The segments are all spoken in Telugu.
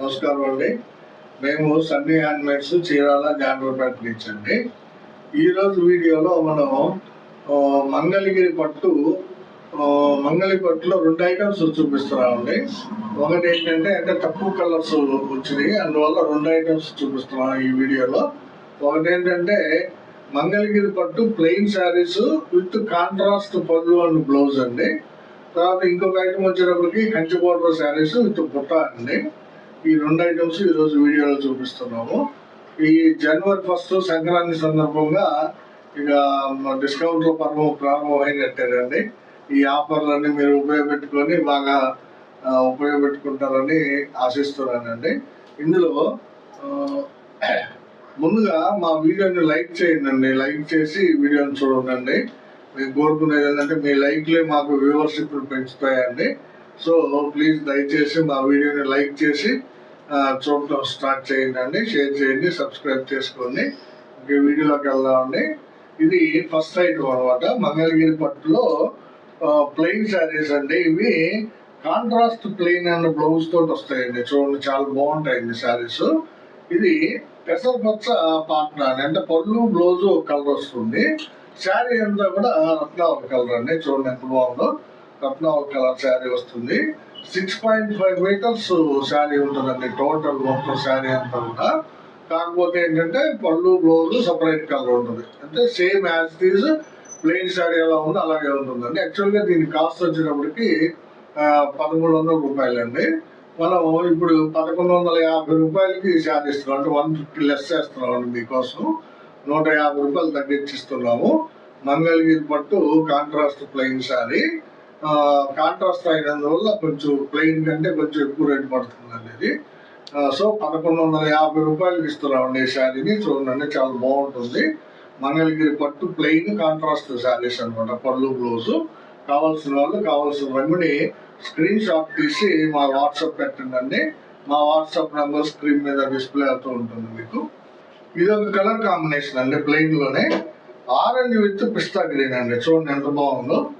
నమస్కారం అండి. మేము సన్నీ హ్యాండ్మేడ్స్ చీరాల జాన్పేట నుంచి అండి. ఈరోజు వీడియోలో మనం మంగళగిరి పట్టు మంగళి పట్టులో రెండు ఐటమ్స్ చూపిస్తున్నామండి ఒకటి ఏంటంటే అంటే తక్కువ కలర్స్ వచ్చినాయి. అందువల్ల రెండు ఐటమ్స్ చూపిస్తున్నాం ఈ వీడియోలో. ఒకటి ఏంటంటే మంగళగిరి పట్టు ప్లెయిన్ శారీస్ విత్ కాంట్రాస్ట్ పళ్ళు అండ్ బ్లౌజ్ అండి. తర్వాత ఇంకొక ఐటమ్ వచ్చేటప్పటికి కంచి బోర్డర్ శారీస్ విత్ బుట్ట అండి. ఈ రెండు ఐటమ్స్ ఈరోజు వీడియోలో చూపిస్తున్నాము. ఈ జనవరి ఫస్ట్ సంక్రాంతి సందర్భంగా ఇక డిస్కౌంట్ల పర్వం ప్రారంభమైనట్టేనండి. ఈ ఆఫర్లన్నీ మీరు ఉపయోగపెట్టుకొని బాగా ఉపయోగపెట్టుకుంటారని ఆశిస్తున్నానండి. ఇందులో ముందుగా మా వీడియోని లైక్ చేయండి లైక్ చేసి వీడియోని చూడండి మేము కోరుకునేది ఏంటంటే మీ లైక్లే మాకు వ్యూవర్షిప్ పెంచుతాయండి. సో ప్లీజ్ దయచేసి మా వీడియోని లైక్ చేసి చూడటం స్టార్ట్ చేయండి అండి షేర్ చేయండి సబ్స్క్రైబ్ చేసుకోండి. ఇంక వీడియోలోకి వెళ్దామండి. ఇది ఫస్ట్ ఐటమ్ అనమాట మంగళగిరి పట్టులో ప్లెయిన్ శారీస్ అండి. ఇవి కాంట్రాస్ట్ ప్లెయిన్ అండ్ బ్లౌజ్ తోటి వస్తాయండి. చూడండి చాలా బాగుంటాయండి శారీస్. ఇది పెసరపచ్చ పాట్నా అంటే పళ్ళు బ్లౌజ్ కలర్ వస్తుంది. శారీ అంతా కూడా రత్నావళి కలర్ అండి. చూడండి ఎంత బాగుందో. రత్నావళి కలర్ శారీ వస్తుంది. Six point five metres sari ఉంటుందండి. టోటల్ మొత్తం శారీ అంతా కూడా. కాకపోతే ఏంటంటే పళ్ళు బ్లౌజ్ సపరేట్ కలర్ ఉంటుంది. అంటే same as these plain sari ఎలా ఉందో అలాగే ఉంటుందండి. యాక్చువల్గా దీని కాస్ట్ వచ్చేటప్పటికి పదమూడు వందల రూపాయలు అండి మనం ఇప్పుడు పదకొండు వందల యాభై రూపాయలకి శారీ ఇస్తున్నాం. అంటే వన్ ఫిఫ్టీ లెస్ చేస్తున్నాం అండి మీకోసం. నూట యాభై రూపాయలు తగ్గించిస్తున్నాము మంగళగిరి పట్టు కాంట్రాస్ట్ ప్లెయిన్ శారీ. కాంట్రాస్ట్ అయినందువల్ల కొంచెం ప్లెయిన్ కంటే కొంచెం ఎక్కువ రేట్ పడుతుందండి ఇది సో పదకొండు వందల యాభై రూపాయలకి ఇస్తున్నామండి ఈ శారీని. చూడండి చాలా బాగుంటుంది. మంగళగిరి పట్టు ప్లెయిన్ కాంట్రాస్ట్ శారీస్ అనమాట పళ్ళు బ్లౌజ్ కావాల్సిన వాళ్ళు కావాల్సిన రంగుని స్క్రీన్ షాట్ తీసి మా వాట్సాప్ పెట్టండి మా వాట్సాప్ నెంబర్ స్క్రీన్ మీద డిస్ప్లే అవుతూ ఉంటుంది మీకు. ఇది ఒక కలర్ కాంబినేషన్ అండి ప్లెయిన్లోనే ఆరెంజ్ విత్ పిస్తా గ్రీన్ అండి. చూడండి ఎంత బాగుందో.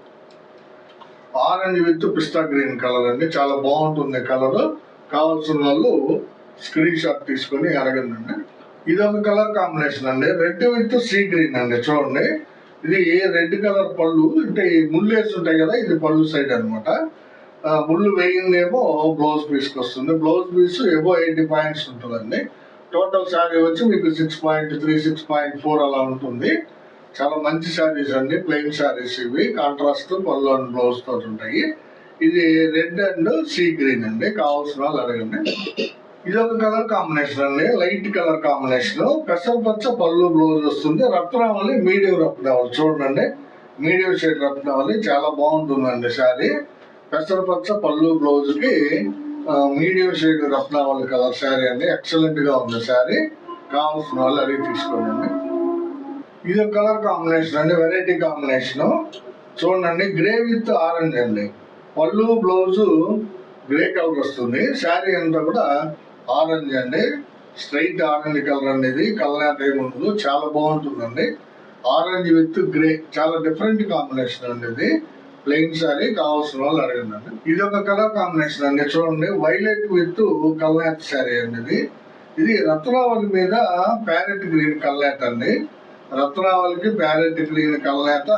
Orange with pista green colour అండి. చాలా బాగుంటుంది కలర్ కావాల్సిన వాళ్ళు స్క్రీన్ షాట్ తీసుకొని అడగండి. ఇది ఒక కలర్ కాంబినేషన్ అండి. రెడ్ విత్ సీ గ్రీన్ అండి. చూడండి. ఇది రెడ్ కలర్ పళ్ళు? అంటే ఈ ముళ్ళు వేసి ఉంటాయి కదా ఇది పళ్ళు సైడ్ అనమాట ముళ్ళు వేయిందేమో బ్లౌజ్ పీస్కి వస్తుంది. బ్లౌజ్ పీస్ ఏవో ఎయిటీ పాయింట్స్ ఉంటుందండి. టోటల్ శారీ వచ్చి మీకు six point three six point four అలా ఉంటుంది. చాలా మంచి శారీస్ అండి ప్లెయిన్ శారీస్ ఇవి. కాంట్రాస్ట్ పళ్ళు అండ్ బ్లౌజ్ తోటి ఉంటాయి. ఇది రెడ్ అండ్ సీ గ్రీన్ అండి. కావాల్సిన వాళ్ళు అడగండి. ఇది ఒక కలర్ కాంబినేషన్ అండి. Light colour combination. పెసరపచ్చ పళ్ళు బ్లౌజ్ వస్తుంది. రత్నావళి మీడియం రత్నావళి చూడండి. మీడియం షేడ్ రత్నావళి. చాలా బాగుంటుందండి శారీ. పెసరపచ్చ పళ్ళు బ్లౌజ్కి medium shade Ratnavali colour sari అండి. ఎక్సలెంట్గా ఉంది శారీ. కావాల్సిన వాళ్ళు అడిగి తీసుకోండి. ఇది ఒక కలర్ కాంబినేషన్ అండి వెరైటీ కాంబినేషన్. చూడండి గ్రే విత్ ఆరెంజ్ అండి. పళ్ళు బ్లౌజ్ గ్రే కలర్ వస్తుంది. శారీ అంతా కూడా ఆరెంజ్ అండి. స్ట్రైట్ ఆరెంజ్ కలర్ అనేది ఇది. కలర్ చాలా బాగుంటుందండి. ఆరెంజ్ విత్ గ్రే చాలా డిఫరెంట్ కాంబినేషన్ అండి ఇది. ప్లెయిన్ శారీ కావాల్సిన వాళ్ళు అడగండి. ఇది ఒక కలర్ కాంబినేషన్ అండి. చూడండి వైలెట్ విత్ కల్నాథ్ శారీ అండి ఇది. ఇది రత్నావళి మీద ప్యారెట్ గ్రీన్ కల్నేత అండి. రత్నావళికి బ్యారెట్ గ్రీన్ కల్నేత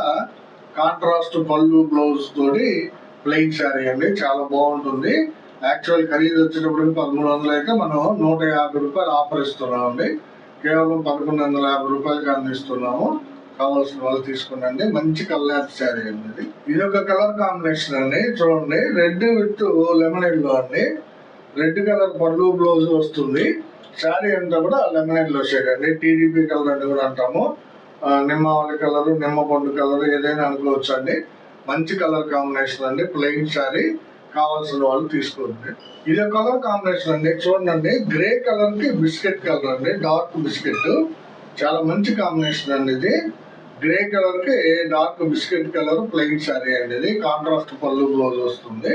కాంట్రాస్ట్ పళ్ళు బ్లౌజ్ తోటి ప్లెయిన్ శారీ అండి. చాలా బాగుంటుంది. యాక్చువల్ ఖరీదు వచ్చేటప్పటికి పదమూడు వందలు అయితే మనం నూట యాభై రూపాయలు ఆఫర్ ఇస్తున్నాం అండి కేవలం పదకొండు వందల యాభై రూపాయలకి అందిస్తున్నాము. కావాల్సిన వాళ్ళు తీసుకోండి. మంచి కలర్ శారీ అండి ఇది. ఇది ఒక కలర్ కాంబినేషన్ అండి. చూడండి. రెడ్ విత్ లెమన్ ఎల్లో అండి. రెడ్ కలర్ పళ్ళు బ్లౌజ్ వస్తుంది. శారీ అంతా కూడా లెమన్ ఎల్లో షేడ్ అండి. టీడీపీ కలర్ అని కూడా అంటాము. నిమ్మవల్లి కలరు నిమ్మ పండు కలర్ ఏదైనా అనుకోవచ్చు అండి మంచి కలర్ కాంబినేషన్ అండి. ప్లెయిన్ శారీ కావాల్సిన వాళ్ళు తీసుకోండి. ఇది కలర్ కాంబినేషన్ అండి. చూడండి గ్రే కలర్కి బిస్కెట్ కలర్ అండి. Dark biscuit. చాలా మంచి కాంబినేషన్ అండి ఇది. గ్రే కలర్కి dark biscuit colour plain sari అండి ఇది. కాంట్రాస్ట్ పళ్ళు బ్లౌజ్ వస్తుంది.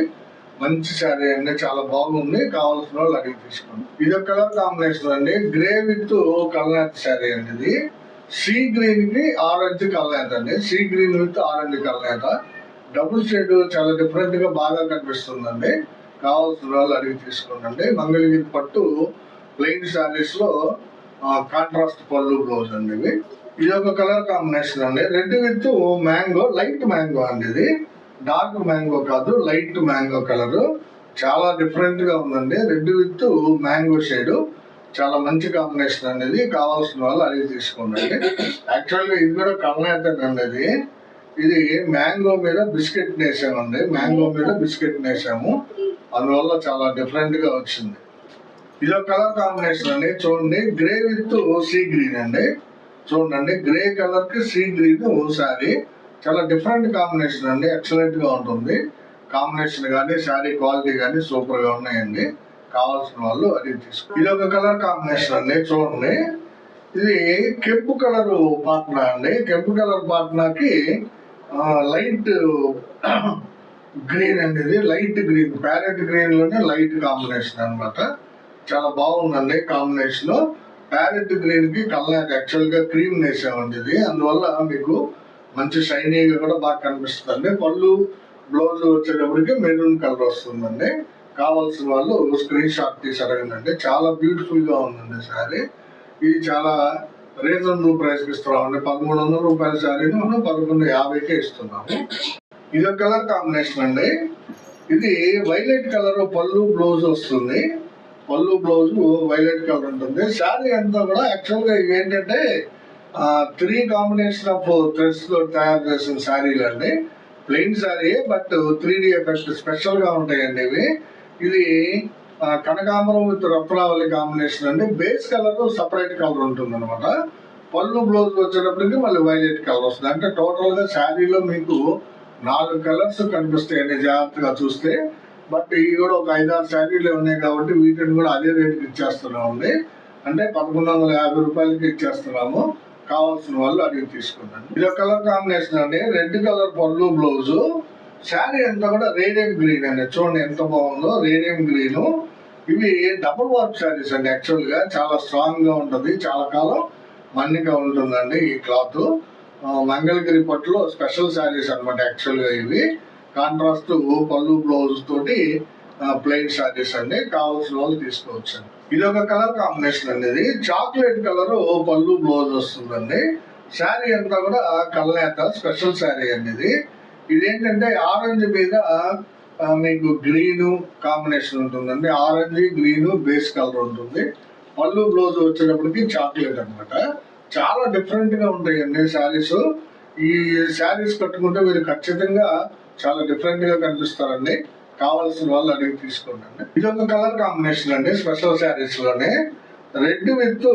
మంచి శారీ అండి చాలా బాగుంది. కావాల్సిన వాళ్ళు అడిగి తీసుకోండి. ఇది కలర్ కాంబినేషన్ అండి. గ్రే విత్ కలర్ శారీ అండి ఇది. సీ గ్రీన్కి ఆరెంజ్ కల్నేత అండి. సీ గ్రీన్ విత్ ఆరెంజ్ కల్నేత డబుల్ షేడ్ చాలా డిఫరెంట్గా బాగా కనిపిస్తుందండి. కావాల్సిన వాళ్ళు అడిగి తీసుకోండి. మంగళగిరి పట్టు ప్లెయిన్ శారీస్లో కాంట్రాస్ట్ పళ్ళు బ్లౌజ్ అండి ఇవి. ఇది ఒక కలర్ కాంబినేషన్ అండి. Red with mango light mango అండి ఇది. డార్క్ మ్యాంగో కాదు లైట్ మ్యాంగో కలర్. చాలా డిఫరెంట్గా ఉందండి. Red with mango shade. చాలా మంచి కాంబినేషన్ అనేది కావాల్సిన వాళ్ళు అడిగి తీసుకోండి. యాక్చువల్గా ఇది కూడా కల్నేతన్ అండి ఇది ఇది మ్యాంగో మీద బిస్కెట్ వేసామండి మ్యాంగో మీద బిస్కెట్ నేసాము. అందువల్ల చాలా డిఫరెంట్గా వచ్చింది. ఇది ఒక కలర్ కాంబినేషన్ అండి. చూడండి గ్రే విత్ సీ గ్రీన్ అండి. చూడండి గ్రే కలర్కి సీ గ్రీన్ ఓసారి చాలా డిఫరెంట్ కాంబినేషన్ అండి. ఎక్సలెంట్గా ఉంటుంది. కాంబినేషన్ కానీ శారీ క్వాలిటీ కానీ సూపర్గా ఉన్నాయండి. కావాల్సిన వాళ్ళు అది తీసుకు ఇది ఒక కలర్ కాంబినేషన్ అండి. చూడండి. ఇది కెంపు కలర్ పాట్నా అండి. కెంపు కలర్ పాట్నాకి లైట్ గ్రీన్ అండి ఇది. లైట్ గ్రీన్ ప్యారెట్ గ్రీన్లోనే లైట్ కాంబినేషన్ అన్నమాట. చాలా బాగుందండి కాంబినేషన్ ప్యారెట్ గ్రీన్కి కల్లా యాక్చువల్గా క్రీమ్ వేసామండి ఇది. అందువల్ల మీకు మంచి షైనీగా కూడా బాగా కనిపిస్తుందండి. పళ్ళు బ్లౌజ్ వచ్చేటప్పటికి మెరూన్ కలర్ వస్తుందండి. కావాల్సిన వాళ్ళు స్క్రీన్ షాట్ తీసి అడగండి. చాలా బ్యూటిఫుల్గా ఉందండి శారీ ఇది చాలా రీజనబుల్ ప్రైస్ ఇస్తున్నామండి. పదమూడు వందల రూపాయల శారీని మనం పదకొండు యాభైకే ఇస్తున్నాము. ఇది ఒక కలర్ కాంబినేషన్ అండి. ఇది వైలెట్ కలర్ పళ్ళు బ్లౌజ్ వస్తుంది. పళ్ళు బ్లౌజ్ వైలెట్ కలర్ ఉంటుంది. శారీ అంతా కూడా యాక్చువల్గా ఇవి ఏంటంటే త్రీ కాంబినేషన్ ఆఫ్ థ్రెడ్స్తో తయారు చేసిన శారీలు అండి. Plain sari but three D effect స్పెషల్గా ఉంటాయండి ఇవి. ఇది కనకాంబరం విత్ రత్నావళి కాంబినేషన్ అండి. బేస్ కలర్ సపరేట్ కలర్ ఉంటుంది అనమాట పళ్ళు బ్లౌజ్ వచ్చేటప్పటికి మళ్ళీ వైలెట్ కలర్ వస్తుంది. అంటే టోటల్గా శారీలో మీకు నాలుగు కలర్స్ కనిపిస్తాయండి జాగ్రత్తగా చూస్తే. బట్ ఇవి కూడా ఒక ఐదారు శారీలు ఉన్నాయి కాబట్టి వీటిని కూడా అదే రేటుకి ఇచ్చేస్తున్నాం అండి అంటే పదకొండు వందల యాభై రూపాయలకి ఇచ్చేస్తున్నాము. కావాల్సిన వాళ్ళు అడిగి తీసుకున్నాను ఇది ఒక కలర్ కాంబినేషన్ అండి. రెడ్ కలర్ పళ్ళు బ్లౌజ్. శారీ అంతా కూడా రేడియం గ్రీన్ అండి. చూడండి ఎంత బాగుందో రేడియం గ్రీన్. ఇవి డబుల్ వర్క్ శారీస్ అండి యాక్చువల్గా చాలా స్ట్రాంగ్గా ఉంటుంది. చాలా కాలం మన్నిగా ఉంటుందండి ఈ క్లాత్. మంగళగిరి పట్టులో స్పెషల్ శారీస్ అనమాట యాక్చువల్గా ఇవి. కాంట్రాస్ట్ పళ్ళు బ్లౌజ్ తోటి ప్లెయిన్ శారీస్ అండి. కావాల్సిన వాళ్ళు తీసుకోవచ్చు ఇది ఒక కలర్ కాంబినేషన్ అండి ఇది. చాక్లెట్ కలర్ పళ్ళు బ్లౌజ్ వస్తుందండి. శారీ అంతా కూడా కలనేత స్పెషల్ శారీ అండి ఇది. ఇదేంటంటే ఆరెంజ్ మీద మీకు గ్రీన్ కాంబినేషన్ ఉంటుందండి. ఆరెంజ్ గ్రీన్ బేస్ కలర్ ఉంటుంది. పళ్ళు బ్లౌజ్ వచ్చేటప్పటికి చాక్లెట్ అన్నమాట. చాలా డిఫరెంట్గా ఉంటాయండి శారీస్ ఈ శారీస్ కట్టుకుంటే మీరు ఖచ్చితంగా చాలా డిఫరెంట్గా కనిపిస్తారండి. కావాల్సిన వాళ్ళు అడిగి తీసుకోండి. ఇది ఒక కలర్ కాంబినేషన్ అండి స్పెషల్ శారీస్లోనే. రెడ్ విత్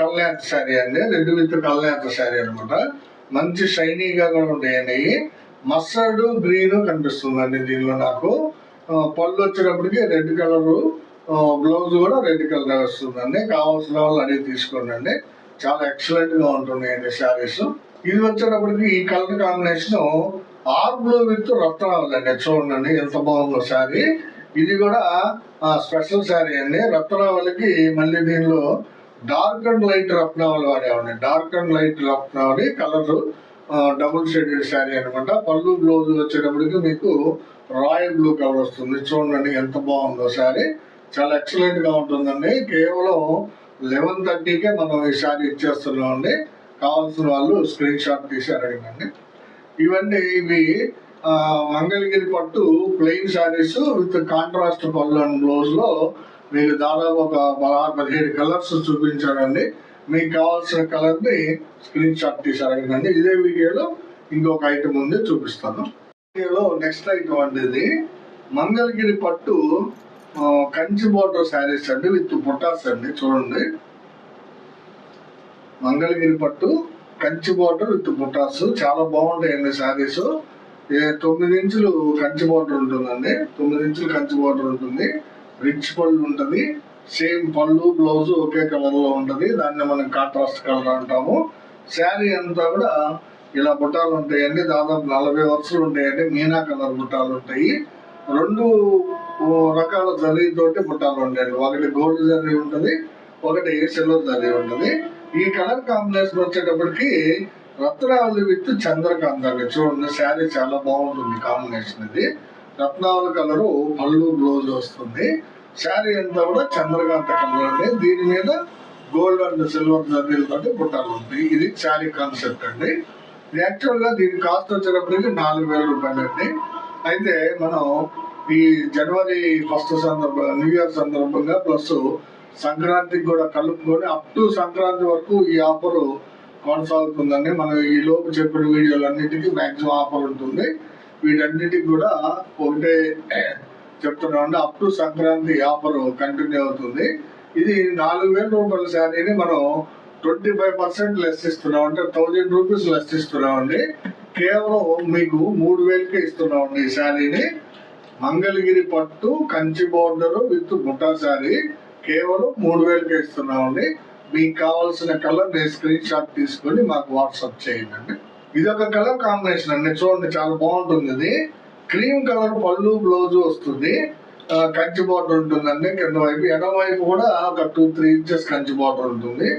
కళ్యాణ శారీ అండి. రెడ్ విత్ కళ్యాణ శారీ అనమాట మంచి షైనీగా కూడా ఉంటాయండి. మస్టర్డ్ గ్రీన్ కనిపిస్తుందండి దీనిలో నాకు. పళ్ళు వచ్చేటప్పటికి రెడ్ కలర్ బ్లౌజ్ కూడా రెడ్ కలర్ వస్తుందండి. కావాల్సిన వాళ్ళు అడిగి తీసుకోండి చాలా ఎక్సలెంట్గా ఉంటున్నాయండి శారీస్. ఇది వచ్చేటప్పటికి ఈ colour combination or blue with Ratnavali చూడండి ఎంత బాగుందో శారీ. ఇది కూడా స్పెషల్ శారీ అండి. రత్నావళికి మళ్ళీ దీనిలో dark and light Ratnavali వాడేవాడిని. Dark and light Ratnavali colour double shaded sari అనమాట పళ్ళు బ్లౌజ్ వచ్చేటప్పటికి మీకు రాయల్ బ్లూ కలర్ వస్తుంది. చూడండి ఎంత బాగుందో శారీ. చాలా ఎక్సలెంట్గా ఉంటుందండి. కేవలం లెవెన్ థర్టీకే మనం ఈ శారీ ఇచ్చేస్తున్నామండి. కావాల్సిన వాళ్ళు స్క్రీన్ షాట్ తీసి అడగండి. ఇవన్నీ ఇవి మంగళగిరి పట్టు ప్లెయిన్ శారీస్ విత్ కాంట్రాస్ట్ పళ్ళు అండ్ బ్లౌజ్లో మీకు దాదాపు ఒక పదహారు పదిహేడు కలర్స్ చూపించానండి మీకు కావాల్సిన కలర్ని స్క్రీన్ షాట్ తీసి అడగండి ఇదే వీడియోలో ఇంకొక ఐటమ్ ఉంది చూపిస్తాను. వీడియోలో నెక్స్ట్ ఐటమ్ అండి ఇది. మంగళగిరి పట్టు కంచి బోర్డర్ శారీస్ అండి విత్ బుటాస్ అండి. చూడండి. మంగళగిరి పట్టు కంచి బోర్డర్ విత్ బుటాస్. చాలా బాగుంటాయండి శారీస్. తొమ్మిది ఇంచులు కంచి బోర్డర్ ఉంటుందండి. తొమ్మిది ఇంచులు కంచి బోర్డర్ ఉంటుంది. రిచ్ పళ్ళు ఉంటుంది. సేమ్ పళ్ళు బ్లౌజ్ ఒకే కలర్లో ఉంటుంది. దాన్ని మనం కాంట్రాస్ట్ కలర్ అంటాము. శారీ అంతా కూడా ఇలా బుట్టాలు ఉంటాయండి. దాదాపు నలభై వరుసలు ఉంటాయండి. మీనా కలర్ బుట్టాలు ఉంటాయి. రెండు రకాల జరీతోటి బుట్టాలు ఉంటాయండి. ఒకటి గోల్డ్ జరీ ఉంటుంది. ఒకటి సిల్వర్ జరీ ఉంటుంది. ఈ కలర్ కాంబినేషన్ వచ్చేటప్పటికి రత్నావళి విత్ చంద్రకాంత్ అండి. చూడండి శారీ చాలా బాగుంటుంది కాంబినేషన్ ఇది. రత్నావళి కలరు పళ్ళు బ్లౌజ్ వస్తుంది. శారీ అంతా కూడా చంద్రకాంత కలర్ అండి. దీని మీద గోల్డ్ అండ్ సిల్వర్ జరీలతో బుట్టాలు ఉంటాయి. ఇది శారీ కాన్సెప్ట్ అండి. యాక్చువల్గా దీని కాస్ట్ వచ్చేటప్పటికి నాలుగు వేల రూపాయలు అండి. అయితే మనం ఈ జనవరి ఫస్ట్ సందర్భంగా న్యూ ఇయర్ సందర్భంగా ప్లస్ సంక్రాంతికి కూడా కలుపుకొని అప్ టు సంక్రాంతి వరకు ఈ ఆఫర్ కొనసాగుతుందండి. మనం ఈ లోపు చెప్పిన వీడియోలన్నిటికీ మాక్సిమం ఆఫర్ ఉంటుంది. వీటన్నిటికి కూడా ఒకటే చెప్తున్నామండి up to Sankranti offer continue అవుతుంది. ఇది నాలుగు వేల రూపాయల శారీని మనం ట్వంటీ ఫైవ్ పర్సెంట్ లెస్ ఇస్తున్నాం అంటే థౌజండ్ రూపీస్ లెస్ ఇస్తున్నామండి. కేవలం మీకు మూడు వేలకే ఇస్తున్నామండి ఈ శారీని. మంగళగిరి పట్టు కంచి బోర్డరు విత్ బుట్టా శారీ. కేవలం మూడు వేలకే ఇస్తున్నామండి మీకు కావాల్సిన కలర్ నేను స్క్రీన్ షాట్ తీసుకొని మాకు వాట్సాప్ చేయండి. ఇది ఒక కలర్ కాంబినేషన్ అండి. చూడండి చాలా బాగుంటుంది ఇది. క్రీమ్ కలర్ పళ్ళు బ్లౌజ్ వస్తుంది. కంచి బార్డర్ ఉంటుందండి. కింద వైపు ఎడమ వైపు కూడా ఒక two three inches Kanchi border ఉంటుంది.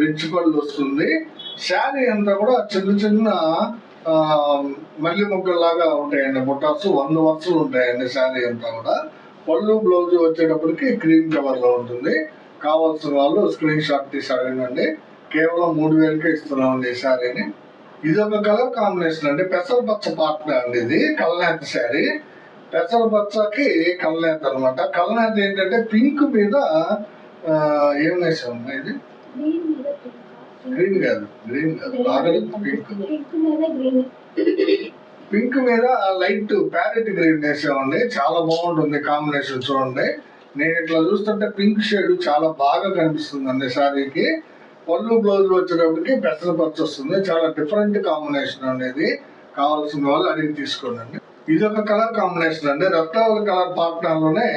రిచ్ పళ్ళు వస్తుంది. శారీ అంతా కూడా చిన్న చిన్న మల్లె మల్లి ముక్కల్లాగా ఉంటాయండి. బుట్టాసు వంద వరుసలు ఉంటాయండి శారీ అంతా కూడా. పళ్ళు బ్లౌజ్ వచ్చేటప్పటికి క్రీమ్ కలర్లో ఉంటుంది. కావాల్సిన వాళ్ళు స్క్రీన్ షాట్ తీసి అడగండి. కేవలం మూడు వేలకే ఇస్తున్నామండి ఈ శారీని. ఇది ఒక కలర్ కాంబినేషన్ అండి. పెసర పచ్చ పాత్ర అండి ఇది కల్నేత శారీ. పెసర పచ్చకి కల్నేత అనమాట కల్నేత ఏంటంటే పింక్ మీద ఏం వేసాం ఇది? గ్రీన్ కాదు గ్రీన్ కాదు. పింక్. పింక్ మీద ఆ లైట్ ప్యారెట్ గ్రీన్ వేసామండి చాలా బాగుంటుంది కాంబినేషన్ చూడండి. నేను ఇట్లా చూస్తుంటే పింక్ షేడ్ చాలా బాగా కనిపిస్తుంది అండి శారీకి. పళ్ళు బ్లౌజ్ వచ్చేటప్పటికి పెసర పచ్చ వస్తుంది. చాలా డిఫరెంట్ కాంబినేషన్ అనేది కావాల్సిన వాళ్ళు అడిగి తీసుకోండి. ఇది ఒక కలర్ కాంబినేషన్ అండి. రత్నావళి కలర్ పార్ట్నర్లోనే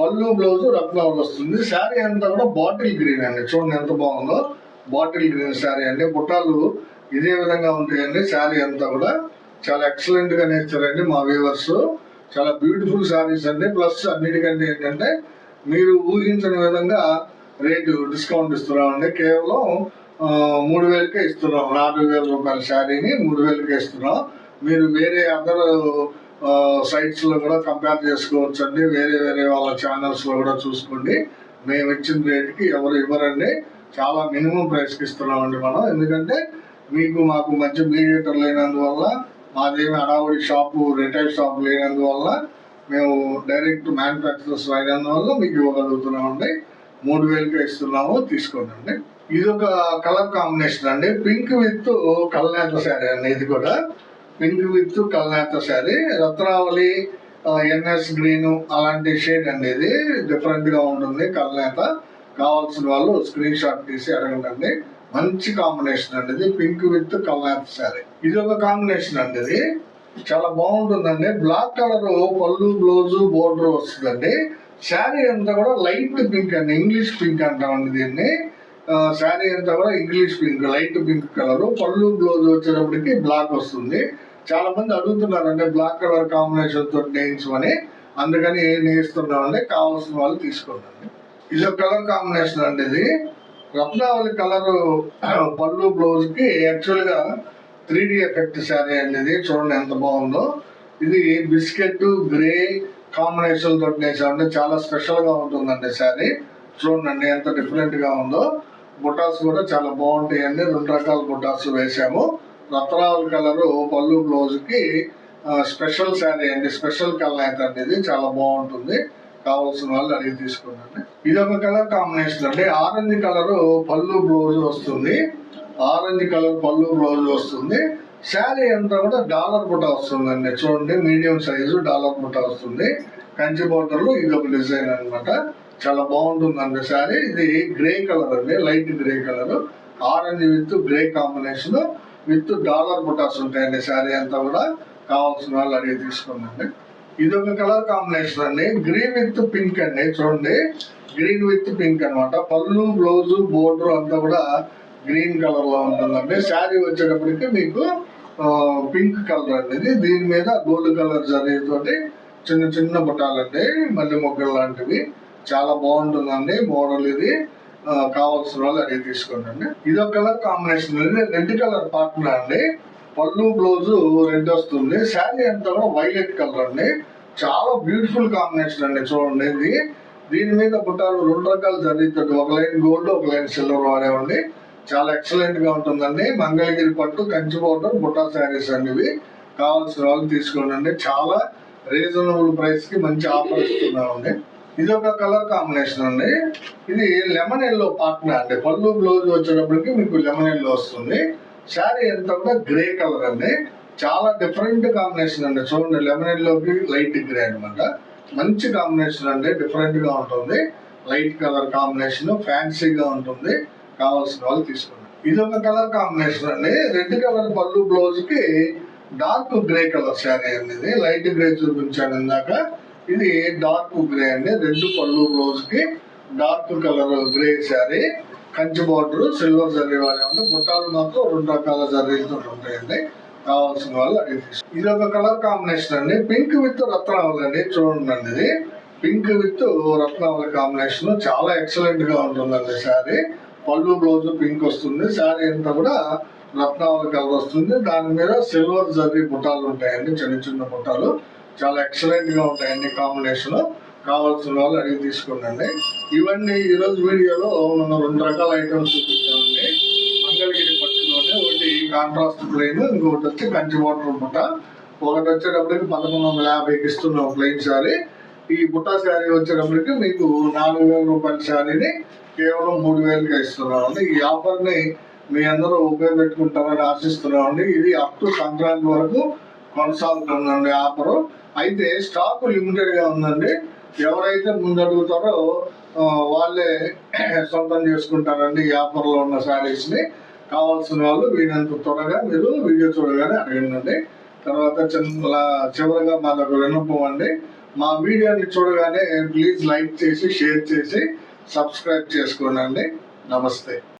పళ్ళు బ్లౌజ్ రత్నావళి వస్తుంది. శారీ అంతా కూడా బాటిల్ గ్రీన్ అండి. చూడండి ఎంత బాగుందో. బాటిల్ గ్రీన్ శారీ అండి. బుట్టాలు ఇదే విధంగా ఉంటాయండి. శారీ అంతా కూడా చాలా ఎక్సలెంట్గా నేర్చారండి మా వ్యూవర్స్ చాలా బ్యూటిఫుల్ శారీస్ అండి. ప్లస్ అన్నిటికంటే ఏంటంటే మీరు ఊహించిన విధంగా రేటు డిస్కౌంట్ ఇస్తున్నామండి. కేవలం మూడు వేలకే ఇస్తున్నాం. నాలుగు వేల రూపాయల శారీని మూడు వేలకే ఇస్తున్నాం. మీరు వేరే అందరు సైట్స్లో కూడా కంపేర్ చేసుకోవచ్చు అండి వేరే వేరే వాళ్ళ ఛానల్స్లో కూడా చూసుకోండి. మేము ఇచ్చిన రేటుకి ఎవరు ఇవ్వరండి. చాలా మినిమం ప్రైస్కి ఇస్తున్నామండి మనం. ఎందుకంటే మీకు మాకు మంచి మీడియేటర్ లేనందువల్ల మాదేమి అడావుడి షాపు రిటైల్ షాప్ లేనందువల్ల మేము డైరెక్ట్ మ్యానుఫ్యాక్చరర్స్ అయినందువల్ల మీకు ఇవ్వగలుగుతున్నామండి. మూడు వేలకి ఇస్తున్నాము తీసుకోండి ఇది ఒక కలర్ కాంబినేషన్ అండి. పింక్ విత్ కల్నేత శారీ అండి ఇది కూడా. పింక్ విత్ కల్నేత శారీ. రత్నావళి ఎన్ఎస్ గ్రీన్ అలాంటి షేడ్ అండి ఇది. డిఫరెంట్గా ఉంటుంది కల్నేత. కావాల్సిన వాళ్ళు స్క్రీన్ షాట్ తీసి అడగండి మంచి కాంబినేషన్ అండి ఇది. పింక్ విత్ కల్నేత శారీ. ఇది ఒక కాంబినేషన్ అండి ఇది. చాలా బాగుంటుందండి. Black colour pallu blouse border వస్తుందండి. శారీ అంతా కూడా లైట్ పింక్ అండి. ఇంగ్లీష్ పింక్ అంటామండి దీన్ని. శారీ అంతా కూడా English pink light pink colour pallu blouse వచ్చేటప్పటికి బ్లాక్ వస్తుంది. చాలా మంది అడుగుతున్నారు బ్లాక్ కలర్ కాంబినేషన్తో నేయించమని. అందుకని నేయిస్తున్నామండి కావాల్సిన వాళ్ళు తీసుకోండి. ఇది ఒక కలర్ కాంబినేషన్ అండి ఇది. రత్నావళి కలర్ పళ్ళు బ్లౌజ్కి యాక్చువల్గా త్రీ డి ఎఫెక్ట్ శారీ అనేది చూడండి ఎంత బాగుందో. ఇది బిస్కెట్ గ్రే కాంబినేషన్ తోటి వేసామంటే చాలా స్పెషల్గా ఉంటుందండి శారీ. చూడండి ఎంత డిఫరెంట్గా ఉందో. బుటాస్ కూడా చాలా బాగుంటాయండి. రెండు రకాల బుటాస్ వేసాము. రత్నాల కలర్ పళ్ళు బ్లౌజ్కి స్పెషల్ శారీ అండి. స్పెషల్ కలర్ అయితే అనేది ఇది. చాలా బాగుంటుంది. కావాల్సిన వాళ్ళు అడిగి తీసుకోండి. ఇది ఒక కలర్ కాంబినేషన్ అండి. ఆరెంజ్ కలర్ పళ్ళు బ్లౌజ్ వస్తుంది. ఆరెంజ్ కలర్ పళ్ళు బ్లౌజ్ వస్తుంది. శారీ అంతా కూడా డాలర్ బుట్ట వస్తుందండి. చూడండి మీడియం సైజు డాలర్ బుట్ట వస్తుంది. కంచి బోర్డర్లో ఇది ఒక డిజైన్ అన్నమాట. చాలా బాగుంటుందండి శారీ. ఇది గ్రే కలర్ అండి light grey colour. Orange with grey combination with dollar బుటాస్ ఉంటాయండి శారీ అంతా కూడా. కావాల్సిన వాళ్ళు అడిగి తీసుకుందండి ఇది ఒక కలర్ కాంబినేషన్ అండి. గ్రీన్ విత్ పింక్ అండి. చూడండి గ్రీన్ విత్ పింక్ అన్నమాట. పళ్ళు బ్లౌజ్ బోర్డర్ అంతా కూడా గ్రీన్ కలర్లో ఉంటుందండి. శారీ వచ్చేటప్పటికి మీకు పింక్ కలర్ అండి ఇది దీని మీద గోల్డ్ కలర్ జరిగేటువంటి చిన్న చిన్న బుట్టాలండి. మళ్ళీ మొగ్గలు లాంటివి. చాలా బాగుంటుందండి మోడల్ ఇది. కావాల్సిన వాళ్ళు అడిగి తీసుకోండి. ఇది ఒక కలర్ కాంబినేషన్ అండి. రెడ్ కలర్ పార్ట్నర్ అండి. పళ్ళు బ్లౌజ్ రెడ్ వస్తుంది. శారీ అంతా కూడా వైలెట్ కలర్ అండి. చాలా బ్యూటిఫుల్ కాంబినేషన్ అండి చూడండి ఇది. దీని మీద బుట్టాలు రెండు రకాలు జరుగుతుంది ఒక లైన్ గోల్డ్ ఒక లైన్ సిల్వర్ వాడేవండి. చాలా ఎక్సలెంట్గా ఉంటుందండి. మంగళగిరి పట్టు కంచి పౌడర్ బుట్టా శారీస్ అనేవి కావాల్సిన వాళ్ళు తీసుకోండి చాలా రీజనబుల్ ప్రైస్కి మంచి ఆఫర్ ఇస్తున్నామండి. ఇది ఒక కలర్ కాంబినేషన్ అండి. ఇది లెమన్ ఎల్లో పాట్నా అండి. పళ్ళు బ్లౌజ్ వచ్చేటప్పటికి మీకు లెమన్ ఎల్లో వస్తుంది. శారీ ఎంత కూడా గ్రే కలర్ అండి. చాలా డిఫరెంట్ కాంబినేషన్ అండి. చూడండి లెమన్ ఎల్లోకి లైట్ గ్రే అనమాట మంచి కాంబినేషన్ అండి. డిఫరెంట్గా ఉంటుంది. లైట్ కలర్ కాంబినేషన్ ఫ్యాన్సీగా ఉంటుంది. కావాల్సిన వాళ్ళు తీసుకోండి ఇది ఒక కలర్ కాంబినేషన్ అండి. రెడ్ కలర్ పళ్ళు బ్లౌజ్కి డార్క్ గ్రే కలర్ శారీ అండి ఇది లైట్ గ్రే చూపించాను ఇందాక. ఇది డార్క్ గ్రే అండి. రెడ్ పళ్ళు బ్లౌజ్కి dark colour grey sari. Kanchi border silver zari వాడే ఉంటే బుట్టాలు మాత్రం రెండు రకాల జరీలతో ఉంటాయండి. కావాల్సిన వాళ్ళు అడిగి ఇది ఒక కలర్ కాంబినేషన్ అండి. పింక్ విత్ రత్నావళి అండి. చూడండి అండి ఇది. Pink with Ratnavali combination. చాలా ఎక్సలెంట్గా ఉంటుందండి శారీ. పళ్ళు బ్లౌజ్ పింక్ వస్తుంది శారీ అంతా కూడా రత్నాల కలర్ వస్తుంది. దాని మీద సిల్వర్ జరీ బుట్టాలు ఉంటాయండి చిన్న చిన్న బుట్టాలు చాలా ఎక్సలెంట్గా ఉంటాయండి కాంబినేషన్ కావాల్సిన వాళ్ళు అడిగి తీసుకోండి ఇవన్నీ ఈరోజు వీడియోలో మనం రెండు రకాల ఐటమ్స్ చూపించామండి మంగళగిరి పట్టులోనే ఒకటి కాంట్రాస్ట్ ప్లెయిన్ ఇంకొకటి వచ్చి కంచి వాటర్ బుట్ట ఒకటి వచ్చేటప్పటికి పదకొండు వందల యాభైకి ఇస్తున్నాం ప్లెయిన్ శారీ. ఈ బుట్ట శారీ వచ్చేటప్పటికి మీకు నాలుగు వేల రూపాయల శారీని కేవలం మూడు వేలకి ఇస్తున్నాం అండి ఈ ఆఫర్ని మీ అందరూ ఉపయోగపెట్టుకుంటారని ఆశిస్తున్నామండి. ఇది అప్ టు సంక్రాంతి వరకు కొనసాగుతుందండి ఆఫర్. అయితే స్టాక్ లిమిటెడ్గా ఉందండి. ఎవరైతే ముందడుగుతారో వాళ్ళే సొంతం చేసుకుంటారండి ఈ ఆఫర్లో ఉన్న శారీస్ని కావాల్సిన వాళ్ళు వీళ్ళంత త్వరగా మీరు వీడియో చూడగానే అడగండి తర్వాత చిన్న చివరిగా మాదొక విన్నపం అండి. మా వీడియోని చూడగానే ప్లీజ్ లైక్ చేసి షేర్ చేసి సబ్స్క్రైబ్ చేసుకోనండి. నమస్తే.